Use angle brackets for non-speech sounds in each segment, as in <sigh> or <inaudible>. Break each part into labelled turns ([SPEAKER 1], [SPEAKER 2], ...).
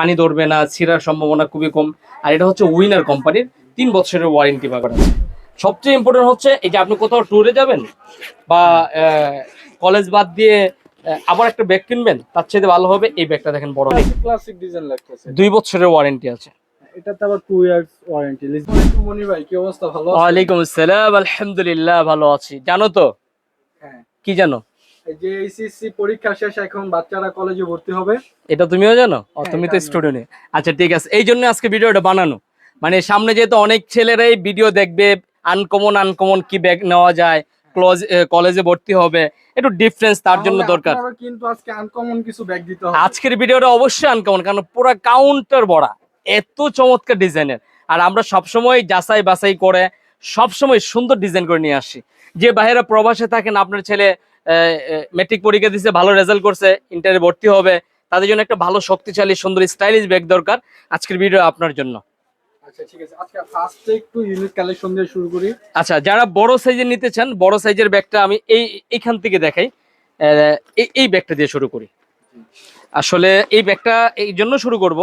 [SPEAKER 1] পানি ধরবে না ছিঁড়ার সম্ভাবনা খুবই কম। আর এটা হচ্ছে উইনার কোম্পানির তিন বছরের ওয়ারেন্টি পাবেন সবচেয়ে ইম্পর্টেন্ট হচ্ছে এই যে আপনি কোথাও ট্যুরে যাবেন বা কলেজ বাদ দিয়ে আবার একটা ব্যাগ কিনবেন তার চেয়ে ভালো হবে এই ব্যাগটা দেখেন বড়
[SPEAKER 2] ক্লাসিক ডিজাইন লাগতেছে।
[SPEAKER 1] দুই বছরের ওয়ারেন্টি আছে।
[SPEAKER 2] এটাতে আবার টু ইয়ার্স ওয়ারেন্টি মনি ভাই কি অবস্থা? ভালো আছেন?
[SPEAKER 1] ওয়ালাইকুম আসসালাম আলহামদুলিল্লাহ ভালো আছি। জানো তো?
[SPEAKER 2] হ্যাঁ।
[SPEAKER 1] কি জানো?
[SPEAKER 2] যে এইচএসসি পরীক্ষা শেষ এখন বাচ্চারা কলেজে ভর্তি হবে।
[SPEAKER 1] এটা তুমিও জানো?
[SPEAKER 2] হ্যাঁ,
[SPEAKER 1] তুমি তো স্টুডেন্ট আচ্ছা ঠিক আছে। এই জন্য আজকে ভিডিওটা বানানো। মানে সামনে যেহেতু অনেক ছেলেরাই ভিডিও দেখবে আনকমন আনকমন কি ব্যাগ নেওয়া যায় ক্লোজ কলেজে ভর্তি হবে একটু ডিফারেন্স তার জন্য দরকার।
[SPEAKER 2] কিন্তু আজকে আনকমন কিছু ব্যাগ দিতে হবে।
[SPEAKER 1] আজকের ভিডিওটা অবশ্যই আনকমন কারণ পুরো কাউন্টার ভরা এত চমৎকার ডিজাইনের আর আমরা সবসময় যাচাই বাছাই করে সবসময় সুন্দর ডিজাইন করে নিয়ে আসি। যে বাইরে প্রবাসে থাকেন আপনার ছেলে মেট্রিক পরীক্ষা দিচ্ছে ভালো রেজাল্ট করছে ইন্টারে ভর্তি হবে। তাদের জন্য একটা ভালো শক্তিশালী সুন্দর স্টাইলিশ ব্যাগ দরকার আজকের ভিডিও আপনার জন্য।
[SPEAKER 2] আচ্ছা
[SPEAKER 1] আচ্ছা যারা বড় সাইজের নিতে চান বড় সাইজের ব্যাগটা আমি এই এইখান থেকে দেখাই। এই ব্যাগটা দিয়ে শুরু করি। আসলে এই ব্যাগটা এই জন্য শুরু করব।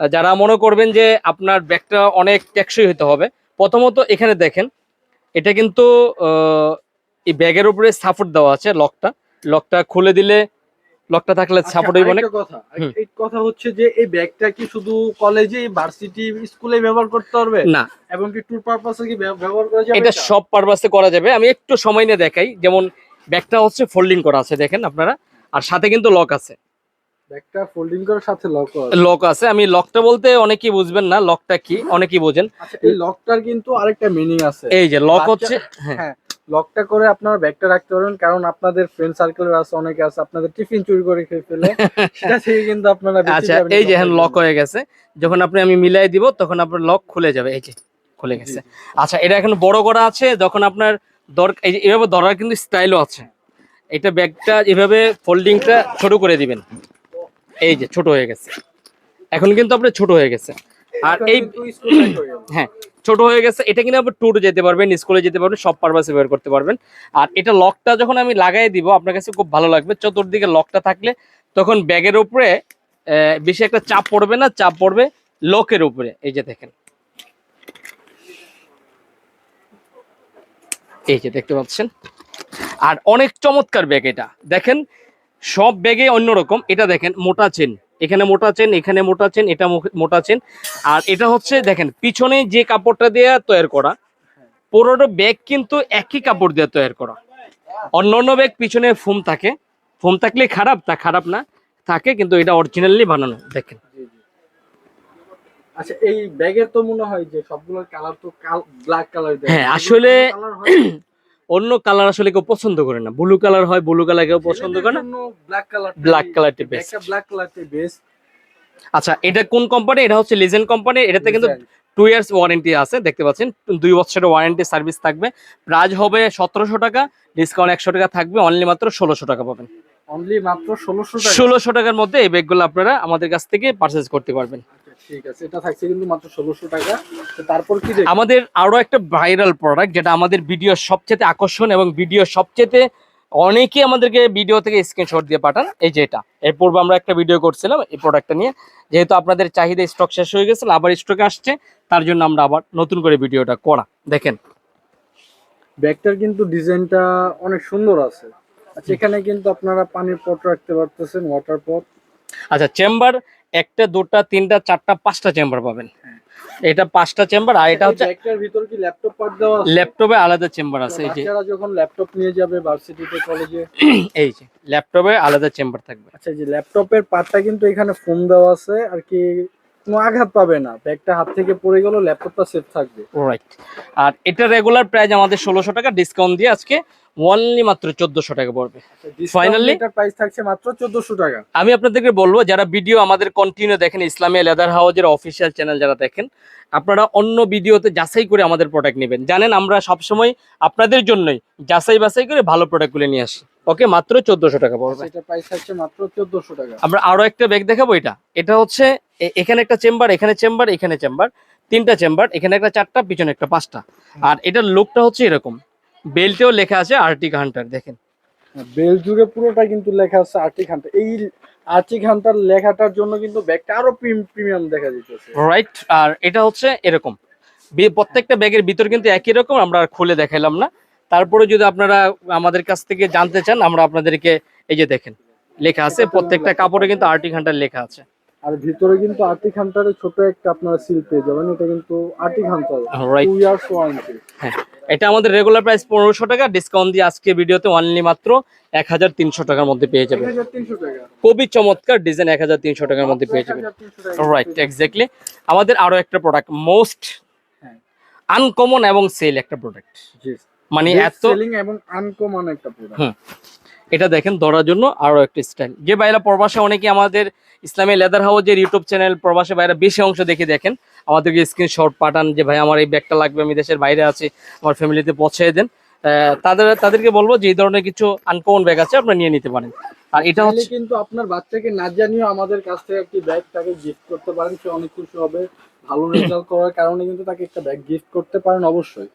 [SPEAKER 1] যারা মনে করবেন যে আপনার ব্যাগটা অনেক টেকসই হতে হবে প্রথমত এখানে দেখেন এটা কিন্তু এই ব্যাগের উপরে সাপোর্ট দেওয়া আছে লকটা। লকটা খুলে দিলে লকটা থাকলে সাপোর্ট হইব অনেক।
[SPEAKER 2] কথা এই কথা হচ্ছে যে এই ব্যাগটা কি শুধু কলেজে ভার্সিটি স্কুলে ব্যবহার করতে পারবে?
[SPEAKER 1] না।
[SPEAKER 2] এবং কি ট্যুর পারপাসে কি ব্যবহার করা যাবে
[SPEAKER 1] এটা সব পারপাসে করা যাবে। আমি একটু সময় নিয়ে দেখাই। যেমন ব্যাগটা হচ্ছে ফোল্ডিং করা আছে দেখেন আপনারা। আর সাথে কিন্তু লক আছে।
[SPEAKER 2] ব্যাগটা ফোল্ডিং করার সাথে লক
[SPEAKER 1] লক আছে। আমি লকটা বলতে অনেকেই বুঝবেন না লকটা কি? অনেকেই বোঝেন।
[SPEAKER 2] আচ্ছা এই লকটার কিন্তু আরেকটা মিনিং আছে।
[SPEAKER 1] এই যে লক হচ্ছে হ্যাঁ।
[SPEAKER 2] হ্যাঁ লকটা করে আপনার ব্যাগটা রাখতে পারবেন কারণ আপনাদের ফ্রেন্ড সার্কেলের আছে অনেকে আছে আপনাদের টিফিন চুরি করে খেয়ে ফেলে। <laughs> সেটা থেকে কিন্তু আপনারা বেঁচে
[SPEAKER 1] আচ্ছা এই যে হ্যাঁ লক হয়ে গেছে যখন আপনি আমি মিলাই দিব তখন আপনার লক খুলে যাবে। এই যে খুলে গেছে। আচ্ছা এটা এখন বড় করা আছে যখন আপনার দরকার এই যে এভাবে ধরার কিন্তু স্টাইলও আছে। এটা ব্যাগটা এভাবে ফোল্ডিংটা ছোট করে দিবেন। এই যে ছোট হয়ে গেছে। এখন কিন্তু আপনার ছোট হয়ে গেছে। আর এই।
[SPEAKER 2] হ্যাঁ
[SPEAKER 1] ছোট হয়ে গেছে, এটা কিন্তু আপনি ট্যুর যেতে পারবেন স্কুলে যেতে পারবেন, সব পারপাসে বের করতে পারবেন। আর এটা লকটা যখন আমি লাগাই দিব, আপনার কাছে খুব ভালো লাগবে, চতুর্দিকে লকটা থাকলে তখন ব্যাগের উপরে বেশি একটা চাপ পড়বে না, চাপ পড়বে লকের উপরে, এই যে দেখেন। এই যে দেখতে পাচ্ছেন। আর অনেক চমৎকার ব্যাগ এটা। দেখেন, সব ব্যাগে অন্যরকম, এটা দেখেন, মোটা চেন এখানে মোটা চেন এখানে মোটা চেন এটা মোটা চেন। আর এটা হচ্ছে দেখেন পিছনে যে কাপড়টা দিয়ে তৈরি করা পুরোটা ব্যাগ কিন্তু একই কাপড় দিয়ে তৈরি করা। অন্য অন্য ব্যাগ পিছনে ফোম থাকে। ফোম থাকলে খারাপ তা খারাপ না। থাকে কিন্তু এটা অরিজিনালি বানানো দেখেন।
[SPEAKER 2] আচ্ছা এই ব্যাগের তো মনে হয় যে সবগুলোর কালার তো ব্ল্যাক কালার
[SPEAKER 1] হ্যাঁ, আসলে- অন্য কালার আসলে কেউ পছন্দ করে না। ব্লু কালার হয় ব্লু কালার কেউ পছন্দ করে না।
[SPEAKER 2] ব্ল্যাক কালার
[SPEAKER 1] Black কালারটি।
[SPEAKER 2] একটা ব্ল্যাক কালারটি বেস্ট
[SPEAKER 1] আচ্ছা এটা কোন কোম্পানি এটা হচ্ছে লিজেন্ড কোম্পানি এটাতে কিন্তু টু ইয়ার্স ওয়ারেন্টি আছে দেখতে পাচ্ছেন। দুই বছরের ওয়ারেন্টি সার্ভিস থাকবে। প্রাইস হবে সতেরোশো টাকা ডিসকাউন্ট একশো টাকা থাকবে অনলি মাত্র ষোলোশো টাকা পাবেন।
[SPEAKER 2] অনলি মাত্র ষোলোশো
[SPEAKER 1] ষোলোশো টাকার মধ্যে এই ব্যাগগুলো আপনারা আমাদের কাছ থেকে পারচেজ করতে পারবেন।
[SPEAKER 2] ঠিক আছে এটা থাকছে কিন্তু মাত্র ষোলোশো টাকা। তো তারপর কি
[SPEAKER 1] আমাদের আরও একটা ভাইরাল প্রোডাক্ট যেটা আমাদের ভিডিও সবচেয়ে আকর্ষণ এবং ভিডিও সবচেয়ে অনেকেই আমাদেরকে ভিডিও থেকে স্ক্রিনশট দিয়ে পাঠান। এই যে এটা। এর পূর্বে আমরা একটা ভিডিও করছিলাম এই প্রোডাক্টটা নিয়ে। যেহেতু আপনাদের চাহিদা স্টক শেষ হয়ে গেছিল আবার স্টকে আসছে তার জন্য আমরা আবার নতুন করে ভিডিওটা করা। দেখেন।
[SPEAKER 2] ব্যাগটার কিন্তু ডিজাইনটা অনেক সুন্দর আছে। আচ্ছা এখানে কিন্তু আপনারা পানির পট রাখতে পারতেছেন ওয়াটার পট
[SPEAKER 1] আচ্ছা চেম্বার একটা দুটা তিনটা চারটা পাঁচটা চেম্বার পাবেন। এটা পাঁচটা চেম্বার আর এটা হচ্ছে
[SPEAKER 2] একটার ভিতর কি ল্যাপটপ পার্ট দেওয়া আছে?
[SPEAKER 1] ল্যাপটপে আলাদা চেম্বার আছে এই যে।
[SPEAKER 2] বাচ্চারা যখন ল্যাপটপ নিয়ে যাবে ভার্সিটিতে কলেজে <clears throat>
[SPEAKER 1] এই যে ল্যাপটপে আলাদা চেম্বার থাকবে।
[SPEAKER 2] আচ্ছা যে ল্যাপটপের পার্টটা কিন্তু এখানে ফোম দেওয়া আছে আর কি কোনো আঘাত পাবে না ব্যাগটা হাত থেকে পড়ে গেল ল্যাপটপটা সেফ থাকবে।
[SPEAKER 1] রাইট আর এটা রেগুলার প্রাইস আমাদের ষোলোশো টাকা ডিসকাউন্ট দিয়ে আজকে অনলি মাত্র চোদ্দশো টাকা পড়বে।
[SPEAKER 2] ফাইনালি এটার প্রাইস থাকছে মাত্র 1400 টাকা।
[SPEAKER 1] আমি আপনাদেরকে বলব যারা ভিডিও আমাদের কন্টিনিউ দেখেন ইসলামিয়া লেদার হাউজের অফিসিয়াল চ্যানেল যারা দেখেন আপনারা অন্য ভিডিওতে যাচাই করে আমাদের প্রোডাক্ট নেবেন। জানেন আমরা সবসময় আপনাদের জন্যই যাচাই বাছাই করে ভালো প্রোডাক্টগুলো নিয়ে আসি। ওকে মাত্র চোদ্দশো টাকা পড়বে
[SPEAKER 2] এটার প্রাইস থাকছে মাত্র 1400 টাকা।
[SPEAKER 1] আমরা আরও একটা ব্যাগ দেখাবো এটা। এটা হচ্ছে এখানে একটা চেম্বার এখানে চেম্বার এখানে চেম্বার তিনটা চেম্বার এখানে একটা চারটা পিছনে একটা পাঁচটা। আর এটার লুকটা হচ্ছে এরকম। বেল্টেও লেখা আছে আর্টিক হান্টার দেখেন।
[SPEAKER 2] বেল জুড়ে পুরোটা কিন্তু লেখা আছে আর্টিক হান্টার এই আর্চিক হান্টার লেখাটার জন্য কিন্তু ব্যাগটা আরও প্রিমিয়াম দেখা যাইতেছে
[SPEAKER 1] রাইট আর এটা হচ্ছে এরকম। প্রত্যেকটা ব্যাগের ভিতর কিন্তু একই রকম আমরা খুলে দেখাইলাম না। তারপরে যদি আপনারা আমাদের কাছ থেকে জানতে চান আমরা আপনাদেরকে এই যে দেখেন লেখা আছে প্রত্যেকটা কাপড়ে কিন্তু আর্টিক হান্টার লেখা আছে।
[SPEAKER 2] আর ভিতরে কিন্তু আর্টিক হান্টারের ছোট একটা আপনারা সিল পেয়ে যাবেন এটা কিন্তু Arctic Hunter two years warranty
[SPEAKER 1] হ্যাঁ এটা আমাদের রেগুলার প্রাইস পনেরোশো টাকা ডিসকাউন্ট দিয়ে আজকে ভিডিওতে অনলি মাত্র এক হাজার তিনশো টাকার মধ্যে পেয়ে যাবেন। খুবই চমৎকার ডিজাইন এক হাজার তিনশো টাকার মধ্যে পেয়ে যাবেন।
[SPEAKER 2] 1300
[SPEAKER 1] রাইট এক্স্যাক্টলি আমাদের আরও একটা প্রোডাক্ট মোস্ট
[SPEAKER 2] হ্যাঁ।
[SPEAKER 1] আনকমন এবং সেল একটা প্রোডাক্ট
[SPEAKER 2] জি
[SPEAKER 1] মানে এত
[SPEAKER 2] সেলিং এবং আনকমন একটা প্রোডাক্ট।
[SPEAKER 1] এটা দেখেন ধরার জন্য আরও একটা স্টাইল যে বাইরা প্রবাসে অনেকে আমাদের ইসলামী লেদার হাউজের ইউটিউব চ্যানেল প্রবাসে বাইরে বেশি অংশ দেখে দেখেন আমাদেরকে স্ক্রিনশট পাঠান যে ভাই আমার এই ব্যাগটা লাগবে আমি দেশের বাইরে আছি আমার ফ্যামিলিতে পৌঁছে দেন। তাদের তাদেরকে বলব যে এই ধরনের কিছু আনকমন ব্যাগ আছে আপনারা নিয়ে নিতে পারেন। আর এটা হচ্ছে
[SPEAKER 2] কিন্তু আপনার বাচ্চাকে না জানিয়েও আমাদের কাছ থেকে একটি ব্যাগ তাকে গিফট করতে পারেন। সে অনেক খুশি হবে ভালো রেজাল্ট করার কারণে কিন্তু তাকে একটা ব্যাগ গিফট করতে পারেন অবশ্যই।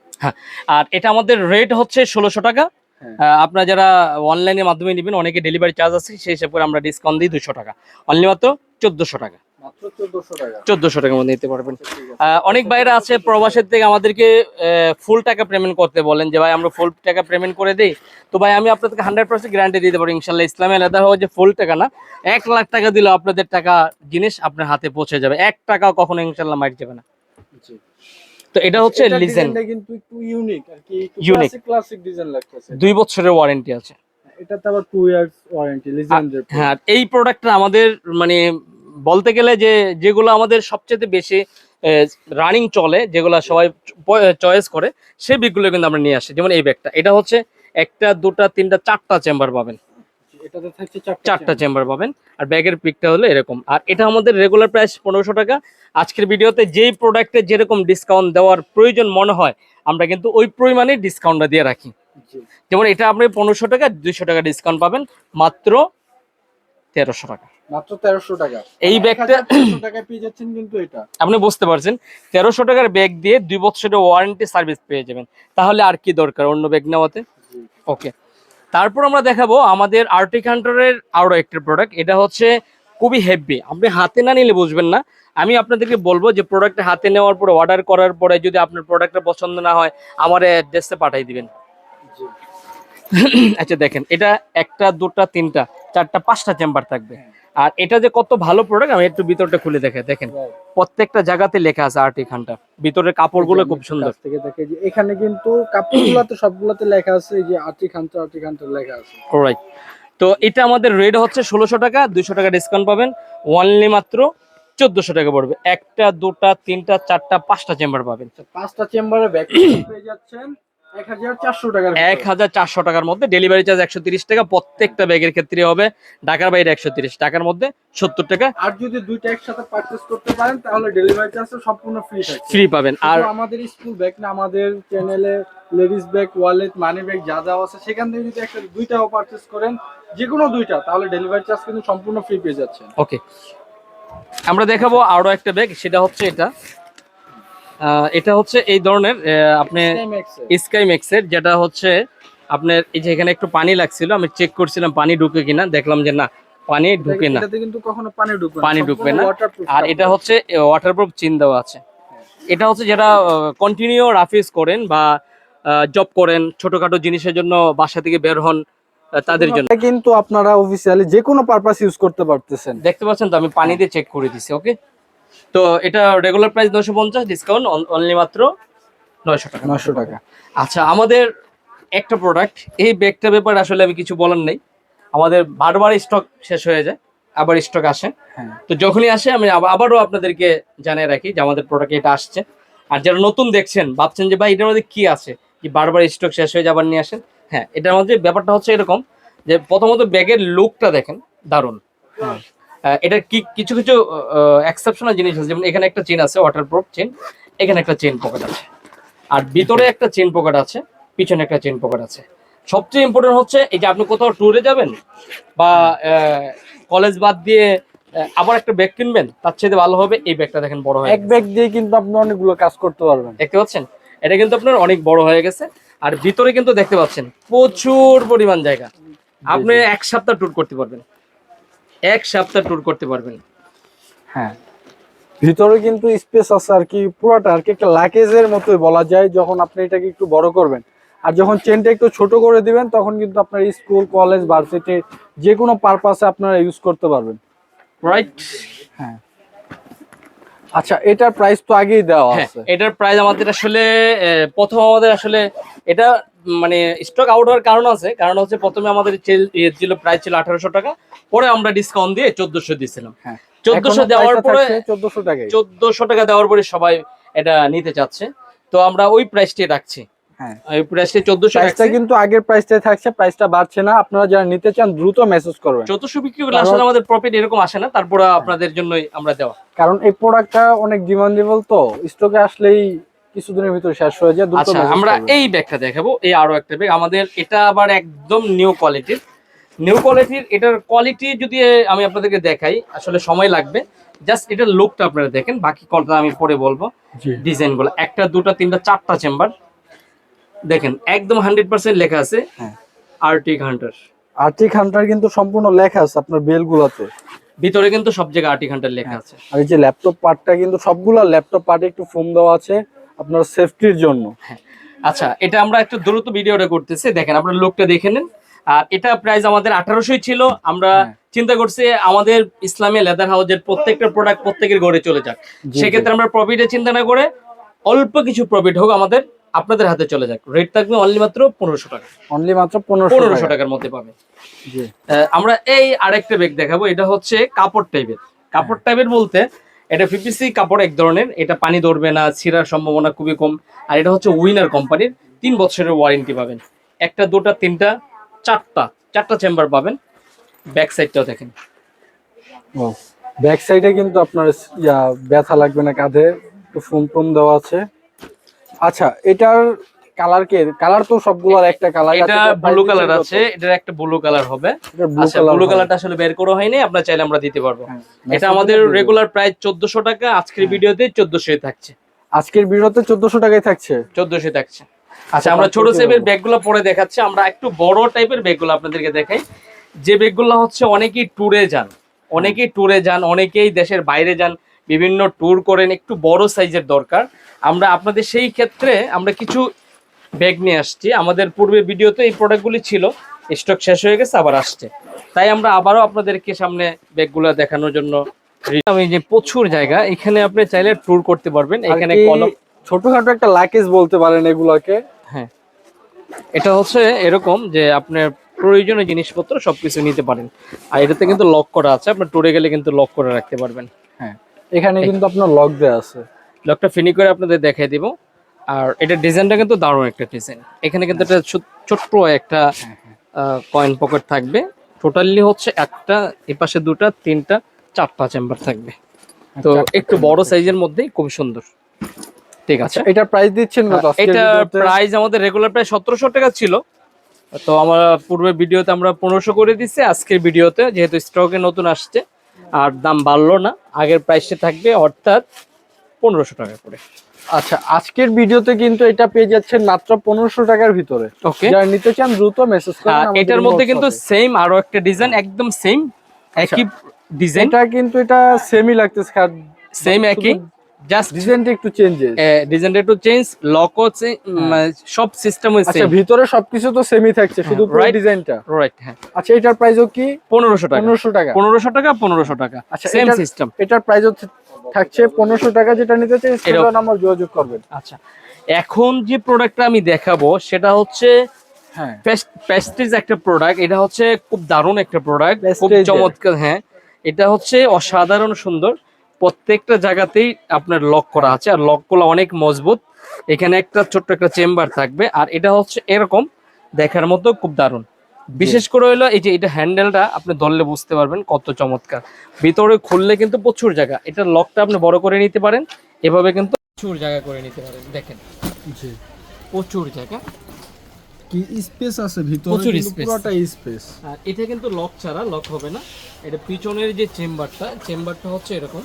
[SPEAKER 1] আর এটা আমাদের রেট হচ্ছে ষোলোশো টাকা।
[SPEAKER 2] হ্যাঁ।
[SPEAKER 1] আপনারা যারা অনলাইনের মাধ্যমে নেবেন অনেকে ডেলিভারি চার্জ আছে সেই হিসাব করে আমরা ডিসকাউন্ট দিই দুশো টাকা। অনলি মাত্র চোদ্দশো টাকা।
[SPEAKER 2] চোদ্দশো টাকা।
[SPEAKER 1] টাকার মধ্যে নিতে পারবেন। আহ, অনেক বাইরে আছে প্রবাসের থেকে আমাদেরকে ফুল টাকা পেমেন্ট করতে বলেন যে ভাই আমরা ফুল টাকা পেমেন্ট করে দিই। তো ভাই আমি আপনাদেরকে হান্ড্রেড পার্সেন্ট গ্যারান্টি দিতে পারি ইনশাল্লাহ। ইসলামে আলাদা হবে যে ফুল টাকা না এক লাখ টাকা দিলে আপনাদের টাকা জিনিস আপনার হাতে পৌঁছে যাবে। এক টাকা কখনো ইনশাল্লাহ মাইট যাবে না। তো এটা হচ্ছে লিজেন্ড
[SPEAKER 2] কিন্তু একটু ইউনিক আর কি
[SPEAKER 1] Unique.
[SPEAKER 2] ক্লাসিক ডিজাইন লাগতেছে।
[SPEAKER 1] দুই বছরের ওয়ারেন্টি আছে।
[SPEAKER 2] এটাতে আবার টু ইয়ার্স ওয়ারেন্টি লিজেন্ডের
[SPEAKER 1] হ্যাঁ এই প্রোডাক্টটা আমাদের মানে বলতে গেলে যে যেগুলো আমাদের সবচেয়ে বেশি রানিং চলে যেগুলো সবাই চয়েস করে সেই বিকগুলো কিন্তু আমরা নিয়ে আসি। যেমন এই ব্যাগটা এটা হচ্ছে একটা দুটা তিনটা চারটা চেম্বার পাবেন।
[SPEAKER 2] এটাতে থাকছে চারটা
[SPEAKER 1] চেম্বার পাবেন। আর ব্যাগের পিকটা হলো এরকম। আর এটা আমাদের রেগুলার প্রাইস পনেরোশো টাকা। আজকের ভিডিওতে যেই প্রোডাক্টে যেরকম ডিসকাউন্ট দেওয়ার প্রয়োজন মনে হয় আমরা কিন্তু ওই পরিমাণে ডিসকাউন্টটা দিয়ে রাখি। যেমন এটা আপনি পনেরোশো টাকা দুইশো টাকা ডিসকাউন্ট পাবেন। মাত্র তেরোশো টাকা।
[SPEAKER 2] মাত্র তেরোশো টাকা।
[SPEAKER 1] এই ব্যাগটা
[SPEAKER 2] টাকায় পেয়ে যাচ্ছেন কিন্তু এটা।
[SPEAKER 1] আপনি বুঝতে পারছেন তেরোশো টাকার ব্যাগ দিয়ে দুই বছরের ওয়ারেন্টি সার্ভিস পেয়ে যাবেন। তাহলে আর কি দরকার অন্য ব্যাগ নেওয়াতে? ওকে তারপর আমরা দেখাবো আমাদের আর্টিক হান্টারের আরও একটি প্রোডাক্ট এটা হচ্ছে খুবই হেভি আপনি হাতে না নিলে বুঝবেন না। আমি আপনাদেরকে বলব যে প্রোডাক্টটা হাতে নেওয়ার পরে অর্ডার করার পরে যদি আপনার প্রোডাক্টটা পছন্দ না হয় আমার অ্যাড্রেসে পাঠিয়ে দিবেন। আচ্ছা দেখেন এটা একটা দুটা তিনটা চারটা পাঁচটা চেম্বার থাকবে। আর এটা যে কত ভালো প্রোডাক্ট আমি একটু ভিতরটা খুলে দেখে দেখেন। প্রত্যেকটা জায়গাতে লেখা আছে আর্টিক হান্টার ভিতরের কাপড়গুলো খুব সুন্দর।
[SPEAKER 2] কাছ থেকে দেখে যে এখানে কিন্তু কাপড়গুলোতে সবগুলোতে লেখা আছে এই যে আর্টিক হান্টার আর্টিক হান্টার লেখা আছে।
[SPEAKER 1] রাইট তো এটা আমাদের রেট হচ্ছে ষোলোশো টাকা দুশো টাকা ডিসকাউন্ট পাবেন। ওয়ানলি মাত্র চোদ্দশো টাকা পড়বে। একটা দুটা তিনটা চারটা পাঁচটা চেম্বার পাবেন।
[SPEAKER 2] আচ্ছা, পাঁচটা চেম্বারে ব্যাগ <coughs> পেয়ে যাচ্ছেন। এক হাজার চারশো টাকার
[SPEAKER 1] মধ্যে ডেলিভারি চার্জ একশো তিরিশ টাকা প্রত্যেকটা ব্যাগের ক্ষেত্রে হবে। ঢাকার বাইরে একশো তিরিশ টাকার মধ্যে সত্তর টাকা।
[SPEAKER 2] আর যদি দুইটা একসাথে পারচেজ করতে পারেন তাহলে ডেলিভারি চার্জ সম্পূর্ণ ফ্রি থাকে
[SPEAKER 1] ফ্রি পাবেন। আর
[SPEAKER 2] আমাদের স্কুল ব্যাগ না আমাদের চ্যানেলে ladies bag wallet money bag যা যা আছে সেখান থেকে যদি একটা দুইটাও পারচেজ করেন যে কোনো দুইটা তাহলে ডেলিভারি চার্জ কিন্তু সম্পূর্ণ ফ্রি পেয়ে যাচ্ছেন।
[SPEAKER 1] ওকে আমরা দেখাবো আরও একটা ব্যাগ সেটা হচ্ছে এটা। এটা হচ্ছে এই ধরনের আপনি স্কাই ম্যাক্সের যেটা হচ্ছে আপনার এই যে এখানে একটু পানি লাগছিল আমি চেক করছিলাম পানি ঢুকে কিনা দেখলাম যে না পানি ঢুকে না।
[SPEAKER 2] কিন্তু কখনো পানি ঢুকবে
[SPEAKER 1] পানি ঢুকবে না। আর এটা হচ্ছে ওয়াটারপ্রুফ চিন দেওয়া আছে। এটা হচ্ছে যেটা কন্টিনিউ রাফিজ করেন বা জব করেন ছোটখাটো জিনিসের জন্য বাসা থেকে বের হন তাদের জন্য।
[SPEAKER 2] কিন্তু আপনারা অফিসিয়ালি যে কোনো পারপাস ইউজ করতে পারতেছেন।
[SPEAKER 1] দেখতে পাচ্ছেন তো আমি পানি দিয়ে চেক করে দিছি ওকে তো এটা রেগুলার প্রাইস নশো পঞ্চাশ ডিসকাউন্ট অনলি মাত্র নয়শো টাকা।
[SPEAKER 2] নয়শো টাকা।
[SPEAKER 1] আচ্ছা আমাদের একটা প্রোডাক্ট এই ব্যাগটার ব্যাপারে আসলে আমি কিছু বলার নেই। আমাদের বারবার স্টক শেষ হয়ে যায় আবার স্টক আসে।
[SPEAKER 2] হ্যাঁ।
[SPEAKER 1] তো যখনই আসে আমি আবারও আপনাদেরকে জানিয়ে রাখি যে আমাদের প্রোডাক্ট এটা আসছে। আর যারা নতুন দেখছেন ভাবছেন যে ভাই এটার মধ্যে কি আছে? কি বারবার স্টক শেষ হয়ে যাবার নিয়ে আসেন? হ্যাঁ এটার মধ্যে ব্যাপারটা হচ্ছে এরকম যে প্রথমত ব্যাগের লুকটা দেখেন দারুণ।
[SPEAKER 2] হ্যাঁ।
[SPEAKER 1] এটার কি কিছু কিছু এক্সেপশনাল জিনিস আছে। যেমন এখানে একটা চেন আছে ওয়াটার প্রুফ চেন এখানে একটা চেন পকেট আছে। আর ভিতরে একটা চেন পকেট আছে পিছনে একটা চেন পকেট আছে। সবচেয়ে ইম্পর্টেন্ট হচ্ছে এই যে আপনি কোথাও ট্যুরে যাবেন বা কলেজ বাদ দিয়ে আবার একটা ব্যাগ কিনবেন তার চেয়ে ভালো হবে এই ব্যাগটা দেখেন বড় হয়ে
[SPEAKER 2] এক ব্যাগ দিয়ে কিন্তু আপনি অনেকগুলো কাজ করতে পারবেন।
[SPEAKER 1] দেখতে পাচ্ছেন? এটা কিন্তু আপনার অনেক বড় হয়ে গেছে। আর ভিতরে কিন্তু দেখতে পাচ্ছেন প্রচুর পরিমাণ জায়গা। আপনি এক সপ্তাহ ট্যুর করতে পারবেন। এক সপ্তাহ ট্যুর করতে পারবেন।
[SPEAKER 2] হ্যাঁ। ভিতরে কিন্তু স্পেস আছে আর কি পুরোটা আর কি একটা লাকেজের মতোই বলা যায় যখন আপনি এটাকে একটু বড় করবেন। আর যখন চেনটা একটু ছোট করে দিবেন তখন কিন্তু আপনার স্কুল কলেজ ভার্সিটি যে কোনো পারপাসে আপনারা ইউজ করতে পারবেন।
[SPEAKER 1] রাইট
[SPEAKER 2] হ্যাঁ। আচ্ছা এটার প্রাইস তো আগেই দেওয়া
[SPEAKER 1] হ্যাঁ
[SPEAKER 2] আছে।
[SPEAKER 1] এটার প্রাইস আমাদের আসলে প্রথম আমাদের আসলে এটা মানে স্টক আউট হওয়ার কারণ আছে। কারণ হচ্ছে প্রথমে আমাদের ছিল প্রাইস ছিল আঠারোশো টাকা পরে আমরা ডিসকাউন্ট দিয়ে চোদ্দশো দিয়েছিলাম।
[SPEAKER 2] হ্যাঁ।
[SPEAKER 1] চোদ্দশো দেওয়ার পরে
[SPEAKER 2] চোদ্দশো টাকায়
[SPEAKER 1] চোদ্দশো টাকা দেওয়ার পরে সবাই এটা নিতে চাচ্ছে। তো আমরা ওই প্রাইসটাই রাখছি।
[SPEAKER 2] হ্যাঁ। কিন্তু আগের প্রাইসটাই থাকছে প্রাইসটা বাড়ছে না। আপনারা যারা নিতে চান দ্রুত মেসেজ করবেন।
[SPEAKER 1] চোদ্দশো বিক্রি করলে আসলে আমাদের প্রফিট এরকম আসে না তারপরে আপনাদের জন্যই আমরা দেওয়া।
[SPEAKER 2] কারণ এই প্রোডাক্টটা অনেক ডিমান্ডেবল তো। স্টকে আসলেই কিছুদিনের ভিতরে শেষ হয়ে যায়
[SPEAKER 1] আচ্ছা আমরা এই ব্যাগটা দেখাবো এই আরও একটা ব্যাগ। আমাদের এটা আবার একদম নিউ কোয়ালিটির নিউ কোয়ালিটির এটার কোয়ালিটি যদি আমি আপনাদেরকে দেখাই আসলে সময় লাগবে। জাস্ট এটার লুকটা আপনারা দেখেন বাকি কলটা আমি পরে বলব
[SPEAKER 2] জি।
[SPEAKER 1] ডিজাইনগুলো একটা দুটা তিনটা চারটা চেম্বার দেখেন একদম হান্ড্রেড পার্সেন্ট লেখা আছে
[SPEAKER 2] হ্যাঁ।
[SPEAKER 1] আর্টিক হান্টার
[SPEAKER 2] আর্টিক হান্টার কিন্তু সম্পূর্ণ লেখা আছে আপনার বেলগুলোতে।
[SPEAKER 1] ভিতরে কিন্তু সব জায়গায় আর্টিক হান্টার লেখা আছে।
[SPEAKER 2] আর এই যে ল্যাপটপ পার্টটা কিন্তু সবগুলো ল্যাপটপ পার্টে একটু ফোম দেওয়া আছে। আপনার সেফটির জন্য।
[SPEAKER 1] আচ্ছা এটা আমরা একটু দ্রুত ভিডিওটা করতেছি। দেখেন আপনার লোকটা দেখে নেন। আর এটা প্রাইস আমাদের আঠারোশোই ছিল। আমরা
[SPEAKER 2] হ্যাঁ।
[SPEAKER 1] চিন্তা করছি আমাদের ইসলামী লেদার হাউসের প্রত্যেকটা প্রোডাক্ট প্রত্যেকের ঘরে চলে যাক। সেক্ষেত্রে আমরা প্রফিটের চিন্তা না করে অল্প কিছু প্রফিট হোক আমাদের আপনাদের হাতে চলে যাক। রেট থাকবে অনলি মাত্র পনেরোশো টাকা।
[SPEAKER 2] অনলি মাত্র পনেরোশো
[SPEAKER 1] টাকার মধ্যে পাবে। আমরা এই আরেকটা ব্যাগ দেখাবো। এটা হচ্ছে কাপড় টাইপের কাপড় টাইপের বলতে এটা পিপিসি কাপড় এক ধরনের, এটা পানি ধরবে না, ছিঁড়ার সম্ভাবনা খুবই কম, আর এটা হচ্ছে উইনার কোম্পানির তিন বছরের ওয়ারেন্টি পাবেন। একটা, দুটা, তিনটা, চারটা চারটা চেম্বার পাবেন ব্যাক সাইডটাও দেখেন।
[SPEAKER 2] ও ব্যাক সাইডে কিন্তু আপনার ইয়া, ব্যথা লাগবে না, কাঁধে, একটু ফোম টোম দেওয়া আছে। আচ্ছা এটার কালার কে? কালার তো সবগুলোর একটা কালার
[SPEAKER 1] এটা ব্লু কালার আছে এটার একটা ব্লু কালার হবে। আচ্ছা ব্লু কালারটা আসলে বের করা হয়নি আপনার চাইলে আমরা দিতে পারব।
[SPEAKER 2] হ্যাঁ,
[SPEAKER 1] এটা আমাদের রেগুলার প্রাইস চোদ্দশো টাকা আজকের ভিডিওতে চোদ্দশো থাকছে।
[SPEAKER 2] আজকের ভিডিওতে চোদ্দশো টাকায় থাকছে।
[SPEAKER 1] চোদ্দশো থাকছে। আচ্ছা আমরা ছোট সেপের ব্যাগগুলো পরে দেখাচ্ছি আমরা একটু বড় টাইপের ব্যাগগুলো আপনাদেরকে দেখাই। যে ব্যাগগুলো হচ্ছে অনেকেই ট্যুরে যান অনেকেই ট্যুরে যান অনেকেই দেশের বাইরে যান বিভিন্ন ট্যুর করেন একটু বড় সাইজের দরকার। আমরা আপনাদের সেই ক্ষেত্রে আমরা কিছু ব্যাগ নিয়ে আসছি। আমাদের পূর্বের ভিডিওতে এই প্রোডাক্টগুলি ছিল স্টক শেষ হয়ে গেছে আবার আসছে। তাই আমরা আবারও আপনাদেরকে সামনে ব্যাগগুলো দেখানোর জন্য আমি যে প্রচুর জায়গা এখানে আপনি চাইলে ট্যুর করতে পারবেন। এখানে কলম
[SPEAKER 2] ছোটখাটো একটা লাকেজ বলতে পারেন এগুলাকে।
[SPEAKER 1] হ্যাঁ। এটা হচ্ছে এরকম যে আপনার প্রয়োজনীয় জিনিসপত্র সবকিছু নিতে পারেন। আর এটাতে কিন্তু লক করা আছে আপনার ট্যুরে গেলে কিন্তু লক করে রাখতে পারবেন।
[SPEAKER 2] হ্যাঁ। এখানে কিন্তু আপনার লক দেওয়া আছে।
[SPEAKER 1] লকটা ফিনি করে আপনাদের দেখাই দিব। আর এটা ডিজাইনটা কিন্তু দারুণ একটা ডিজাইন এখানে কিন্তু একটা ছোট্ট একটা কয়েন পকেট থাকবে। টোটালি হচ্ছে একটা এপাশে দুটা তিনটা চারটা চেম্বার থাকবে। তো একটু বড় সাইজের মধ্যেই খুব সুন্দর। ঠিক আছে?
[SPEAKER 2] এটা প্রাইস দিচ্ছেন কত?
[SPEAKER 1] এটা? প্রাইস আমাদের রেগুলার প্রায় সতেরোশো টাকা ছিল। তো আমরা পূর্বে ভিডিওতে আমরা পনেরোশো করে দিচ্ছি আজকের ভিডিওতে যেহেতু স্টকে নতুন আসছে আর দাম বাড়লো না। আগের প্রাইসে থাকবে অর্থাৎ পনেরোশো টাকা করে।
[SPEAKER 2] আচ্ছা আজকের ভিডিওতে কিন্তু এটা পেয়ে যাচ্ছেন মাত্র পনেরোশো টাকার ভিতরে।
[SPEAKER 1] ওকে
[SPEAKER 2] যারা নিতে চান দ্রুত মেসেজ করেন
[SPEAKER 1] এটার মধ্যে কিন্তু সেম আরও একটা ডিজাইন একদম সেম একই
[SPEAKER 2] ডিজাইনটা কিন্তু এটা সেমই লাগতেছে
[SPEAKER 1] সেম একই। জাস্ট
[SPEAKER 2] ডিজাইনটা একটু চেঞ্জেস
[SPEAKER 1] ডিজাইনটা একটু চেঞ্জ লকও সব সিস্টেম
[SPEAKER 2] আচ্ছা ভিতরে সবকিছু তো সেমি থাকছে শুধু পুরো. ডিজাইনটা
[SPEAKER 1] রাইট হ্যাঁ।
[SPEAKER 2] আচ্ছা এটার প্রাইসও কি?
[SPEAKER 1] পনেরোশো টাকা।
[SPEAKER 2] পনেরোশো টাকা।
[SPEAKER 1] পনেরোশো টাকা পনেরোশো টাকা।
[SPEAKER 2] আচ্ছা,
[SPEAKER 1] সেম সিস্টেম
[SPEAKER 2] এটার প্রাইসও থাকছে পনেরোশো টাকা যেটা নিতে চাই। স্ক্রিন নাম্বার যোগাযোগ করবেন।
[SPEAKER 1] আচ্ছা এখন যে প্রোডাক্টটা আমি দেখাবো সেটা হচ্ছে
[SPEAKER 2] হ্যাঁ।
[SPEAKER 1] প্যাস্টিজ একটা প্রোডাক্ট এটা হচ্ছে খুব দারুণ একটা প্রোডাক্ট খুব চমৎকার হ্যাঁ। এটা হচ্ছে অসাধারণ সুন্দর। প্রত্যেকটা জায়গাতেই আপনার লক করা আছে। আর লকগুলো অনেক মজবুত। এখানে একটা ছোট্ট একটা চেম্বার থাকবে। আর এটা হচ্ছে এরকম। দেখার মতো খুব দারুণ। বিশেষ করে হলো এই যে এটা হ্যান্ডেলটা আপনি ধরলে বুঝতে পারবেন কত চমৎকার। ভিতরে খুললে কিন্তু প্রচুর জায়গা। এটা লকটা আপনি বড় করে নিতে পারেন। এভাবে কিন্তু প্রচুর জায়গা করে নিতে পারেন। দেখেন।
[SPEAKER 2] জি।
[SPEAKER 1] প্রচুর জায়গা।
[SPEAKER 2] কি স্পেস আছে? ভিতরে
[SPEAKER 1] প্রচুর space।
[SPEAKER 2] পুরোটা স্পেস।
[SPEAKER 1] আর এটা কিন্তু লক ছাড়া লক হবে না। এটা পিছনের যে চেম্বারটা চেম্বারটা হচ্ছে এরকম।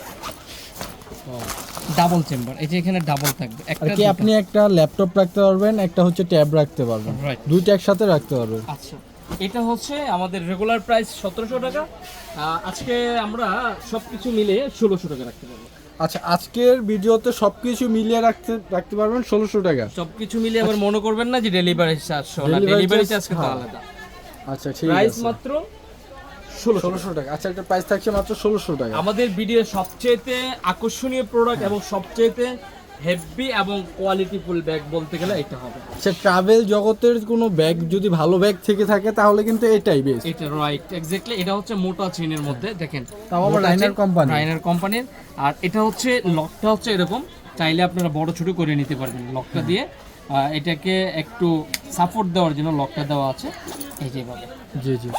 [SPEAKER 1] Double chamber. এই যে এখানে ডাবল থাকবে। একটা
[SPEAKER 2] কি আপনি একটা ল্যাপটপ রাখতে পারবেন একটা হচ্ছে ট্যাব রাখতে পারবেন।
[SPEAKER 1] রাইট
[SPEAKER 2] দুইটা একসাথে রাখতে পারবেন।
[SPEAKER 1] আচ্ছা। এটা হচ্ছে আমাদের রেগুলার প্রাইস সতেরোশো টাকা। আহ, আজকে আমরা সবকিছু মিলে ষোলোশো টাকা রাখতে পারব।
[SPEAKER 2] আচ্ছা আজকের ভিডিওতে সবকিছু মিলিয়ে রাখতে রাখতে পারবেন ষোলোশো টাকা।
[SPEAKER 1] সবকিছু মিলিয়ে আবার মনে করবেন না যে ডেলিভারি চারশো ডেলিভারি চার্জ। আলাদা।
[SPEAKER 2] আচ্ছা ঠিক
[SPEAKER 1] প্রাইস মাত্র ষোলোশো
[SPEAKER 2] টাকা। আচ্ছা একটা প্রাইস থাকছে মাত্র ষোলোশো টাকা।
[SPEAKER 1] আমাদের ভিডিও সবচেয়েতে আকর্ষণীয় প্রোডাক্ট এবং সবচেয়েতে হেভি এবং কোয়ালিটিফুল ব্যাগ বলতে গেলে এটা হবে।
[SPEAKER 2] আচ্ছা ট্রাভেল জগতের কোনো ব্যাগ যদি ভালো ব্যাগ থেকে থাকে তাহলে কিন্তু এটাই বেস্ট
[SPEAKER 1] এটা রাইট এক্স্যাক্টলি এটা হচ্ছে মোটা চেনের মধ্যে দেখেন।
[SPEAKER 2] তাও আবার Rainer company।
[SPEAKER 1] রাইনার কোম্পানির আর এটা হচ্ছে লকটা হচ্ছে এরকম চাইলে আপনারা বড় ছোট করে নিতে পারবেন লকটা দিয়ে। এটাকে একটু সাপোর্ট দেওয়ার জন্য লকটা দেওয়া আছে। এই যেভাবে
[SPEAKER 2] জি জি।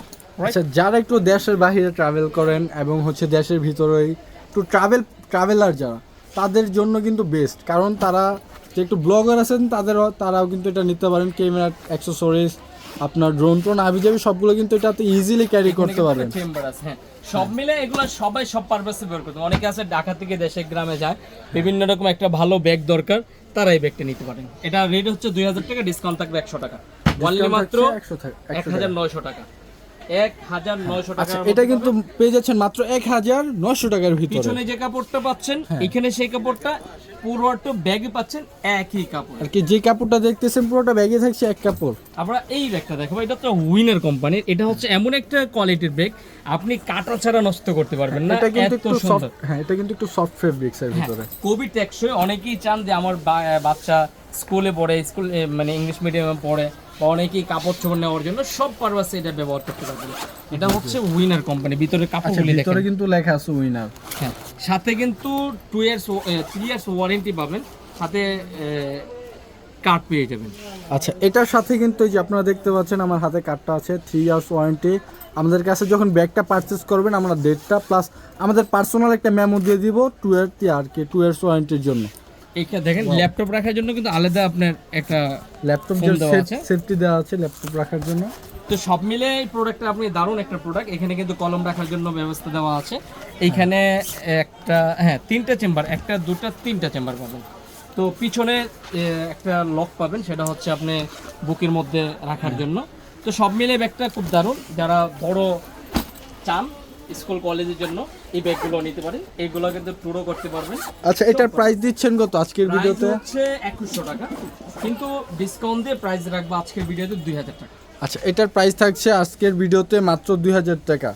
[SPEAKER 2] আচ্ছা যারা একটু দেশের বাইরে ট্রাভেল করেন এবং হচ্ছে দেশের ভিতরেই একটু ট্রাভেল ট্রাভেলার যারা তাদের জন্য কিন্তু বেস্ট কারণ তারা যে একটু ব্লগার আছেন তাদেরও তারাও কিন্তু এটা নিতে পারেন। ক্যামেরা অ্যাক্সেসরিজ আপনার ড্রোন ট্রোন আবি যাবি সবগুলো কিন্তু এটাতে ইজিলি ক্যারি করতে
[SPEAKER 1] আছে হ্যাঁ। সব মিলে এগুলো সবাই সব পারপাসে বের করতে অনেকে আছে ঢাকা থেকে দেশে গ্রামে যায়। বিভিন্ন রকম একটা ভালো ব্যাগ দরকার তারা এই ব্যাগটা নিতে পারেন। এটা রেট হচ্ছে দুই হাজার টাকা ডিসকাউন্ট থাকবে একশো টাকা। অনলি মাত্র এক হাজার নয়শো টাকা।
[SPEAKER 2] আচ্ছা
[SPEAKER 1] টাকা
[SPEAKER 2] এটা কিন্তু পেয়ে যাচ্ছেন মাত্র এক হাজার নশো টাকার ভিতরে।
[SPEAKER 1] পিছনে যে কাপড়টা পাচ্ছেন
[SPEAKER 2] হ্যাঁ।
[SPEAKER 1] এখানে সেই কাপড়টা পুরোটা ব্যাগে পাচ্ছেন একই কাপড়।
[SPEAKER 2] আর কি যে কাপড়টা দেখতেছেন পুরোটা ব্যাগে থাকছে এক কাপড়।
[SPEAKER 1] আমরা এই ব্যাগটা দেখো এটা তো উইনার কোম্পানির এটা হচ্ছে এমন একটা কোয়ালিটির ব্যাগ আপনি কাটা ছাড়া নষ্ট করতে পারবেন না
[SPEAKER 2] এটা কিন্তু একটু সফট হ্যাঁ এটা কিন্তু একটু সফট ফেব্রিক্স এর ভিতরে।
[SPEAKER 1] কোভিড টেকসই অনেকেই চান যে আমার বাচ্চা স্কুলে পড়ে স্কুল মানে ইংলিশ মিডিয়ামে পড়ে অনেকেই কাপড় চোপড় নেওয়ার জন্য সব পারপাসে এটা ব্যবহার করতে পারবেন। এটা হচ্ছে উইনার কোম্পানি ভিতরে
[SPEAKER 2] আচ্ছা
[SPEAKER 1] কাপড়গুলি দেখেন।
[SPEAKER 2] ভিতরে কিন্তু লেখা আছে উইনার
[SPEAKER 1] হ্যাঁ সাথে কিন্তু two years three years warranty পাবেন। সাথে কার্ড পেয়ে যাবেন।
[SPEAKER 2] আচ্ছা এটার সাথে কিন্তু যে আপনারা দেখতে পাচ্ছেন আমার হাতে কার্ডটা আছে থ্রি ইয়ার্স ওয়ারেন্টি আমাদের কাছে যখন ব্যাগটা পারচেস করবেন আমরা ডেটটা প্লাস আমাদের পার্সোনাল একটা মেমো দিয়ে দিব টু ইয়ার আর কি টু ইয়ার্স ওয়ারেন্টির জন্য।
[SPEAKER 1] এইখানে দেখেন ল্যাপটপ রাখার জন্য কিন্তু আলাদা আপনার একটা
[SPEAKER 2] ল্যাপটপ
[SPEAKER 1] দেওয়া আছে?
[SPEAKER 2] সেফটি দেওয়া আছে ল্যাপটপ রাখার জন্য।
[SPEAKER 1] তো সব মিলে এই প্রোডাক্টটা আপনি দারুণ একটা প্রোডাক্ট এখানে কিন্তু কলম রাখার জন্য ব্যবস্থা দেওয়া আছে। এইখানে একটা হ্যাঁ তিনটা চেম্বার একটা দুটা তিনটা চেম্বার পাবেন। তো পিছনে একটা লক পাবেন সেটা হচ্ছে আপনি বুকের মধ্যে রাখার জন্য। তো সব মিলে ব্যাগটা খুব দারুণ। যারা বড় চান স্কুল কলেজের জন্য এই ব্যাগগুলো নিতে পারেন। এইগুলো কিন্তু ট্যুরও করতে পারবেন।
[SPEAKER 2] আচ্ছা এটার প্রাইস দিচ্ছেন কত আজকের ভিডিওতে?
[SPEAKER 1] হচ্ছে একুশশো টাকা। কিন্তু ডিসকাউন্ট দিয়ে প্রাইস রাখব আজকের ভিডিওতে দুই হাজার টাকা।
[SPEAKER 2] আচ্ছা এটার প্রাইস থাকছে আজকের ভিডিওতে মাত্র দুই হাজার টাকা।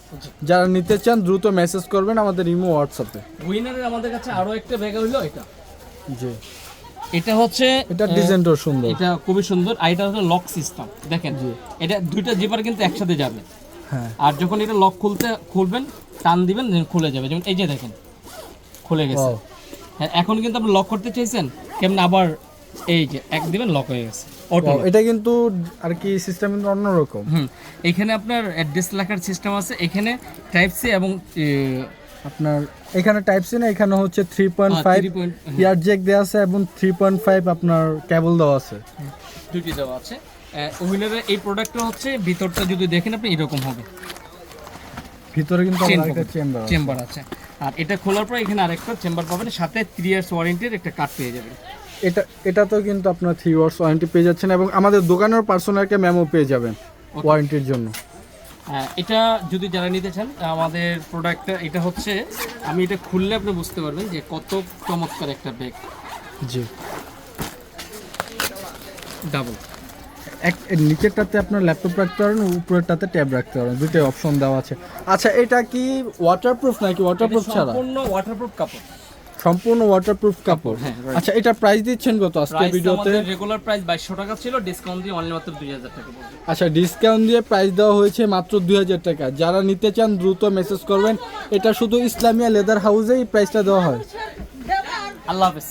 [SPEAKER 2] যারা নিতে চান দ্রুত মেসেজ করবেন আমাদের ইমো হোয়াটসঅ্যাপে
[SPEAKER 1] উইনারের আমাদের কাছে আরও একটা ব্যাগ হইল এটা।
[SPEAKER 2] জি।
[SPEAKER 1] এটা হচ্ছে এটা
[SPEAKER 2] ডিজাইনটাও সুন্দর।
[SPEAKER 1] এটা খুবই সুন্দর। আর এটা হচ্ছে লক সিস্টেম দেখেন
[SPEAKER 2] জি।
[SPEAKER 1] এটা দুইটা জিপার কিন্তু একসাথে যাবে। আর যখন এটা লক খুলতে খুলবেন টান দিবেন খুলে যাবে। যেমন এই যে দেখেন খুলে গেছে। হ্যাঁ এখন কিন্তু আপনি লক করতে চাইছেন কেমন আবার এই যে এক দিবেন লক হয়ে গেছে। অটো
[SPEAKER 2] এটা কিন্তু আর কি সিস্টেম কিন্তু অন্যরকম
[SPEAKER 1] হুম এখানে আপনার অ্যাড্রেস লেখার সিস্টেম আছে। এখানে টাইপ সি এবং
[SPEAKER 2] আপনার এখানে টাইপ সি না এখানে হচ্ছে three point five ear jack দেওয়া আছে এবং থ্রি পয়েন্ট ফাইভ আপনার কেবল দেওয়া আছে।
[SPEAKER 1] দুটি দেওয়া আছে। উইনারের এই প্রোডাক্টটা হচ্ছে ভিতরটা যদি দেখেন আপনি এরকম হবে।
[SPEAKER 2] ভিতরে কিন্তু। চেম্বার
[SPEAKER 1] চেম্বার আছে। আর এটা খোলার পর এখানে আরেকটা চেম্বার পাবেন সাথে থ্রি ইয়ার্স ওয়ারেন্টির একটা কার্ড পেয়ে যাবেন।
[SPEAKER 2] এটা এটাতেও কিন্তু আপনার থ্রি ইয়ার্স ওয়ারেন্টি পেয়ে যাচ্ছেন এবং আমাদের দোকানের পার্সোনালকে মেমো পেয়ে যাবেন ওয়ারেন্টির জন্য।
[SPEAKER 1] হ্যাঁ, এটা যদি যারা নিতে চান আমাদের প্রোডাক্টটা এটা হচ্ছে আমি এটা খুললে আপনি বুঝতে পারবেন যে কত চমৎকার একটা ব্যাগ
[SPEAKER 2] জি।
[SPEAKER 1] ডাবল
[SPEAKER 2] এক নিচেরটাতে আপনার ল্যাপটপ রাখতে পারেন উপরেরটাতে ট্যাব রাখতে পারেন। দুটোই অপশন দেওয়া আছে। আচ্ছা এটা কি ওয়াটারপ্রুফ নাকি ওয়াটারপ্রুফ ছাড়া?
[SPEAKER 1] সম্পূর্ণ ওয়াটারপ্রুফ কাপড়।
[SPEAKER 2] সম্পূর্ণ ওয়াটারপ্রুফ কাপড়?
[SPEAKER 1] হ্যাঁ,
[SPEAKER 2] আচ্ছা এটা প্রাইস দিচ্ছেন কত
[SPEAKER 1] প্রাইস
[SPEAKER 2] ভিডিওতে
[SPEAKER 1] রেগুলার প্রাইস বাইশশো টাকা ছিল ডিসকাউন্ট দিয়ে অনলি মাত্র দুই হাজার টাকা
[SPEAKER 2] আচ্ছা ডিসকাউন্ট দিয়ে প্রাইস দেওয়া হয়েছে মাত্র দুই হাজার টাকা। যারা নিতে চান দ্রুত মেসেজ করবেন। এটা শুধু ইসলামিয়া লেদার হাউসেই প্রাইসটা দেওয়া হয়।
[SPEAKER 1] আল্লাহ হাফেজ।